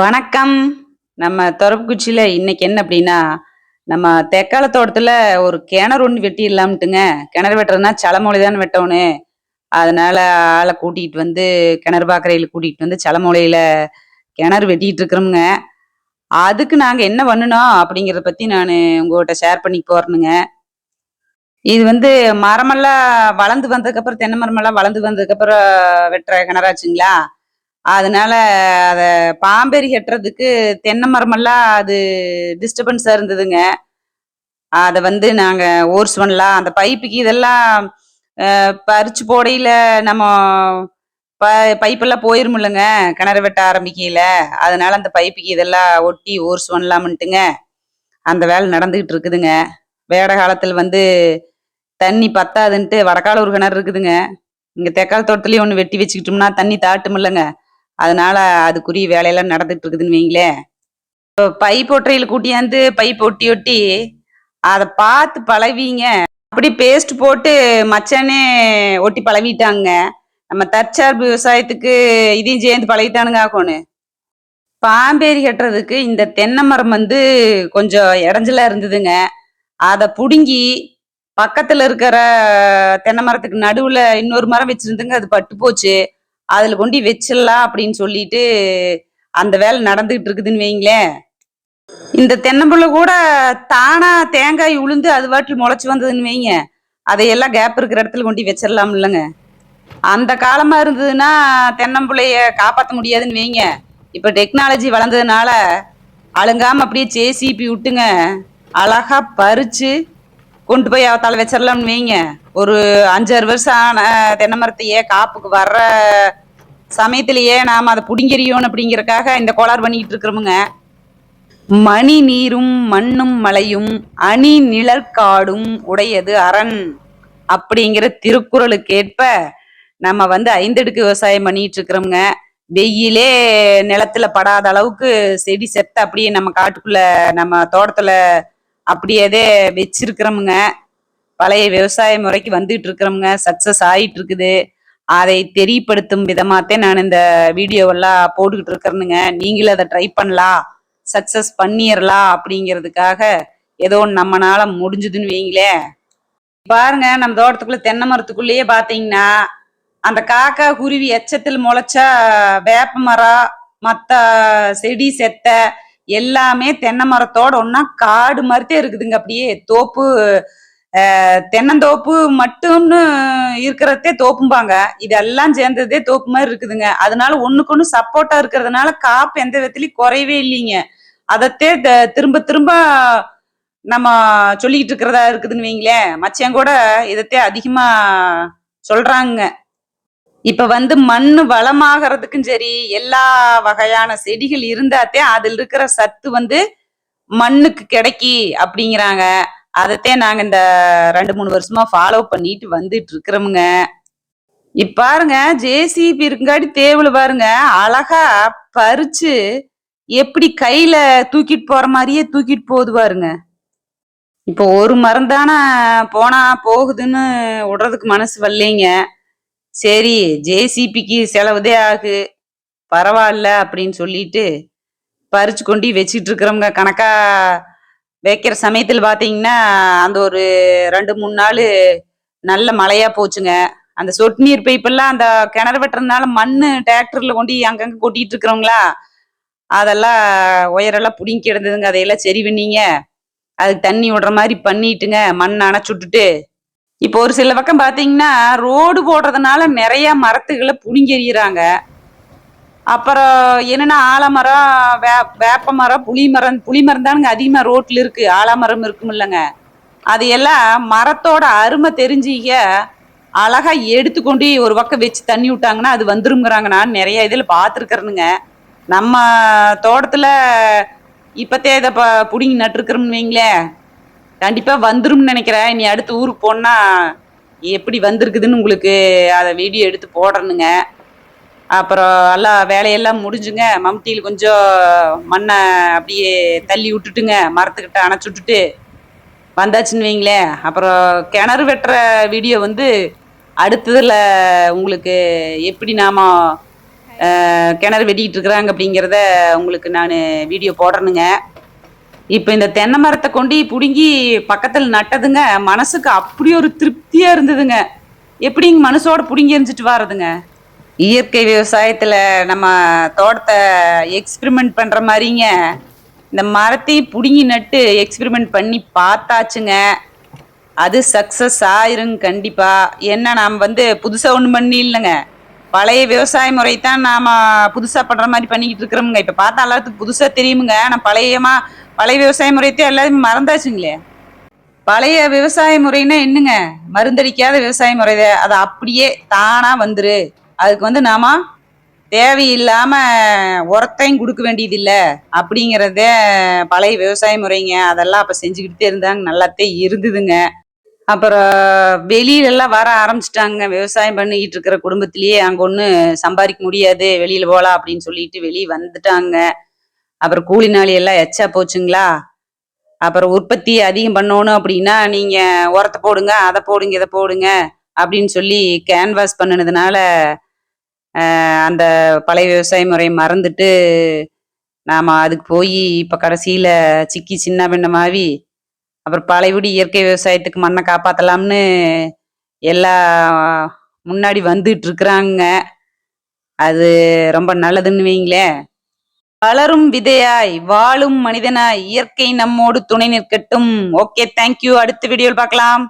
வணக்கம். நம்ம தொரப்புக்குச்சியில் இன்னைக்கு என்ன அப்படின்னா நம்ம தெக்கால தோட்டத்தில் ஒரு கிணறு ஒன்று வெட்டிடலாம்ட்டுங்க கிணறு வெட்டுறதுனா சலமொழி தானே வெட்டணும் அதனால ஆளை கூட்டிகிட்டு வந்து கிணறு பாக்கறையில் கூட்டிகிட்டு வந்து சலமொழியில் கிணறு வெட்டிட்டு இருக்கிறோமுங்க. அதுக்கு நாங்கள் என்ன பண்ணணும் அப்படிங்கிறத பற்றி நான் உங்கள்கிட்ட ஷேர் பண்ணி போறேனுங்க. இது வந்து மரமெல்லாம் வளர்ந்து வந்ததுக்கப்புறம் தென்னை மரமெல்லாம் வளர்ந்து வந்ததுக்கப்புறம் வெட்டுற கிணறாச்சுங்களா? அதனால அதை பாம்பேரி கட்டுறதுக்கு தென்னை மரமெல்லாம் அது டிஸ்டர்பன்ஸாக இருந்ததுங்க. அதை வந்து நாங்கள் ஓர்ஸ் பண்ணலாம். அந்த பைப்புக்கு இதெல்லாம் பறிச்சு போடையில் நம்ம ப பைப்பெல்லாம் போயிருமில்லங்க. கிணறு வெட்ட ஆரம்பிக்கையில். அதனால அந்த பைப்புக்கு இதெல்லாம் ஒட்டி ஓர்ஸ் பண்ணலாம்ன்ட்டுங்க. அந்த வேலை நடந்துக்கிட்டு இருக்குதுங்க. வேட காலத்தில் வந்து தண்ணி பத்தாதுன்ட்டு வடக்கால ஒரு கிணறு இருக்குதுங்க. இங்கே தெக்கால் தோட்டத்துலேயும் ஒன்று வெட்டி வச்சுக்கிட்டோம்னா தண்ணி தாட்டுமில்லைங்க. அதனால அதுக்குரிய வேலையெல்லாம் நடந்துட்டு இருக்குதுன்னு வைங்களேன் இப்போ பைப் ஒற்றையில் கூட்டியாந்து பைப் ஒட்டி ஒட்டி அதை பார்த்து பழவிங்க. அப்படி பேஸ்ட் போட்டு மச்சானே ஒட்டி பழவிட்டாங்க. நம்ம தற்சார்பு விவசாயத்துக்கு இதையும் சேர்ந்து பழகிட்டானுங்க ஆக்கணும் பாம்பேரி கட்டுறதுக்கு இந்த தென்னை மரம் வந்து கொஞ்சம் இடைஞ்சலா இருந்ததுங்க. அதை புடுங்கி பக்கத்துல இருக்கிற தென்னை மரத்துக்கு நடுவுல இன்னொரு மரம் வச்சிருந்துங்க. அது பட்டு போச்சு அதுல கொண்டு வச்சிடலாம் அப்படின்னு சொல்லிட்டு அந்த வேலை நடந்துகிட்டு இருக்குதுன்னு வைங்களேன். இந்த தென்னம்பிள்ளை கூட தானா தேங்காய் உளுந்து அது வாட்டில் முளைச்சு வந்ததுன்னு வைங்க. அதையெல்லாம் கேப் இருக்கிற இடத்துல கொண்டு வச்சிடலாம் இல்லைங்க. அந்த காலமா இருந்ததுன்னா தென்னம்பிள்ளைய காப்பாற்ற முடியாதுன்னு வைங்க. இப்ப டெக்னாலஜி வளர்ந்ததுனால அழுங்காம அப்படியே ஜேசிபி விட்டுங்க. அழகா பறிச்சு கொண்டு போய் அவத்தால வச்சிடலாம்னு வைங்க. ஒரு அஞ்சாறு வருஷம் ஆன தென்னை மரத்தையே காப்புக்கு வர்ற சமயத்திலேயே நாம் அதை புடிங்கறியோன்னு அப்படிங்கிறக்காக இந்த கோளாறு பண்ணிக்கிட்டு இருக்கிறோமுங்க. மணி நீரும் மண்ணும் மலையும் அணி நிழற்காடும் உடையது அரண் அப்படிங்கிற திருக்குறளுக்கு ஏற்ப நம்ம வந்து ஐந்தடுக்கு விவசாயம் பண்ணிட்டு இருக்கிறோமுங்க. வெயிலே நிலத்துல படாத அளவுக்கு செடி செத்த அப்படியே நம்ம காட்டுக்குள்ள நம்ம தோட்டத்துல அப்படியே வச்சிருக்கிறோமுங்க. பழைய விவசாய முறைக்கு வந்துட்டு இருக்கிறோமுங்க சக்சஸ் ஆயிட்டு இருக்குது அதை தெரியப்படுத்தும் விதமாத்தே நான் இந்த வீடியோவெல்லாம் போட்டுக்கிட்டு இருக்கிறேனுங்க நீங்களும் அதை ட்ரை பண்ணலாம். சக்சஸ் பண்ணிடலாம் அப்படிங்கிறதுக்காக ஏதோ நம்மனால முடிஞ்சுதுன்னு வைங்களேன் பாருங்க நம்ம தோட்டத்துக்குள்ள தென்னை மரத்துக்குள்ளேயே பாத்தீங்கன்னா அந்த காக்கா குருவி எச்சத்தில் முளைச்சா வேப்ப மரம் மற்ற செடி செத்தை எல்லாமே தென்னை மரத்தோட ஒன்னா காடு மாதிரித்தே இருக்குதுங்க அப்படியே. தோப்பு தென்னந்தோப்பு மட்டும்னு இருக்கிறதே தோப்பும்பாங்க. இதெல்லாம் சேர்ந்ததே தோப்பு மாதிரி இருக்குதுங்க. அதனால ஒண்ணுக்கு ஒண்ணு சப்போர்ட்டா இருக்கிறதுனால காப்பு எந்த விதத்துலயும் குறையவே இல்லைங்க. அதத்தே த- திரும்ப திரும்ப நம்ம சொல்லிக்கிட்டு இருக்கிறதா இருக்குதுன்னு வைங்களேன். மச்சான் கூட இதத்தே அதிகமா சொல்றாங்க. இப்ப வந்து மண் வளமாகறதுக்கும் சரி எல்லா வகையான செடிகள் இருந்தாத்தே அதில் இருக்கிற சத்து வந்து மண்ணுக்கு கிடைக்கி அப்படிங்கிறாங்க. அதத்தே நாங்க இந்த ரெண்டு மூணு வருஷமா ஃபாலோ பண்ணிட்டு வந்துட்டு இருக்கிறோமுங்க. இப்ப பாருங்க ஜேசிபி இருக்குங்காட்டி தேவல பாருங்க அழகா பறிச்சு எப்படி கையில தூக்கிட்டு போற மாதிரியே தூக்கிட்டு போகுது பாருங்க. இப்போ ஒரு மரம் தானே போனா போகுதுன்னு விடுறதுக்கு மனசு வரலைங்க. சரி ஜேசிபிக்கு செலவுதே ஆகு. பரவாயில்ல அப்படின்னு சொல்லிட்டு பறிச்சு கொண்டு வச்சுட்டு இருக்கிறவங்க கணக்கா வைக்கிற சமயத்தில் பார்த்தீங்கன்னா அந்த ஒரு ரெண்டு மூணு நாள் நல்ல மழையா போச்சுங்க. அந்த சொட்டு நீர் பைப்பெல்லாம் அந்த கிணறு வெட்டுறதுனால மண் டிராக்டர்ல கொண்டு அங்கங்க கொட்டிட்டு இருக்கிறவங்களா அதெல்லாம் உயரெல்லாம் பிடிங்கி கிடந்ததுங்க. அதையெல்லாம் சரி பண்ணீங்க. அதுக்கு தண்ணி விடுற மாதிரி பண்ணிட்டுங்க. மண் அணைச்சுட்டுட்டு இப்போ ஒரு சில பக்கம் பாத்தீங்கன்னா ரோடு போடுறதுனால நிறைய மரத்துகளை புடுங்கி அப்புறம் என்னன்னா ஆலமரம் வே வேப்ப மரம் புளி மரம் புளி மரம் தானுங்க அதிகமா ரோட்ல இருக்கு. ஆலமரம் இருக்கும் இல்லைங்க. அது எல்லாம் மரத்தோட அருமை தெரிஞ்சிக்க அழகா எடுத்துக்கொண்டு ஒரு பக்கம் வச்சு தண்ணி விட்டாங்கன்னா அது வந்துருங்கிறாங்க நான் நிறைய இதில் பார்த்துருக்குறேனுங்க. நம்ம தோட்டத்தில் இப்போத்தே இதை ப புடிங்கி நட்டுருக்குறோம்னு வைங்களேன். கண்டிப்பா வந்துரும்னு நினைக்கிறேன். நீ அடுத்து ஊருக்கு போனா எப்படி வந்திருக்குதுன்னு உங்களுக்கு அதை வீடியோ எடுத்து போடுறனுங்க அப்புறம் எல்லாம் வேலையெல்லாம் முடிஞ்சுங்க. மம்டியில் கொஞ்சம் மண்ணை அப்படியே தள்ளி விட்டுட்டுங்க. மரத்துக்கிட்ட அணைச்சி விட்டுட்டு வந்தாச்சுன்னு வைங்களேன். அப்புறம் கிணறு வெட்டுற வீடியோ வந்து அடுத்ததில் உங்களுக்கு எப்படி நாம கிணறு வெட்டிக்கிட்டு இருக்கிறாங்க அப்படிங்கிறத உங்களுக்கு நான் வீடியோ போடுறேனுங்க இப்போ இந்த தென்னை மரத்தை கொண்டு பிடுங்கி பக்கத்தில் நட்டதுங்க மனசுக்கு அப்படி ஒரு திருப்தியா இருந்ததுங்க. எப்படிங்க மனசோட பிடுங்கி எரிஞ்சிட்டு வர்றதுங்க இயற்கை விவசாயத்தில் நம்ம தோட்டத்தை எக்ஸ்பிரிமெண்ட் பண்ணுற மாதிரிங்க இந்த மரத்தையும் பிடுங்கி நட்டு எக்ஸ்பிரிமெண்ட் பண்ணி பார்த்தாச்சுங்க. அது சக்ஸஸ் ஆயிருங்க கண்டிப்பா. என்ன நாம் வந்து புதுசா ஒன்றும் பண்ணி இல்லைங்க. பழைய விவசாய முறை தான் நாம புதுசா பண்ற மாதிரி பண்ணிக்கிட்டு இருக்கிறோமுங்க. இப்ப பார்த்தா எல்லாத்துக்கும் புதுசா தெரியுமுங்க. ஆனால் பழையமா பழைய விவசாய முறையத்தையும் எல்லாருமே மறந்தாச்சுங்களே. பழைய விவசாய முறைன்னா என்னங்க? மருந்தடிக்காத விவசாய முறை தான். அது அப்படியே தானா வந்துரு. அதுக்கு வந்து நாம தேவையில்லாம உரத்தையும் கொடுக்க வேண்டியதில்லை. அப்படிங்கிறதே பழைய விவசாய முறைங்க. அதெல்லாம் அப்ப செஞ்சுக்கிட்டே இருந்தாங்க. நல்லாத்தே இருந்ததுங்க. அப்புறம் வெளியிலலாம் வர ஆரம்பிச்சிட்டாங்க. விவசாயம் பண்ணிக்கிட்டு இருக்கிற குடும்பத்திலேயே அங்க ஒன்று சம்பாதிக்க முடியாது. வெளியில போகலாம் அப்படின்னு சொல்லிட்டு வெளியே வந்துட்டாங்க. அப்புறம் கூலி நாளி எல்லாம் எச்சா போச்சுங்களா? அப்புறம் உற்பத்தி அதிகம் பண்ணணும் அப்படின்னா நீங்க உரத்தை போடுங்க அதை போடுங்க இதை போடுங்க அப்படின்னு சொல்லி கேன்வாஸ் பண்ணினதுனால அந்த பழைய விவசாய முறையை மறந்துட்டு நாம அதுக்கு போய் இப்ப கடைசியில சிக்கி சின்ன பின்னமாவி அப்புறம் பழையபடி இயற்கை விவசாயத்துக்கு மண்ணை காப்பாற்றலாம்னு எல்லா முன்னாடி வந்துட்டு இருக்கிறாங்க அது ரொம்ப நல்லதுன்னு வைங்களேன் வளரும் விதையாய் வாழும் மனிதனாய் இயற்கை நம்மோடு துணை நிற்கட்டும். ஓகே தேங்க்யூ அடுத்த வீடியோவில் பார்க்கலாம்.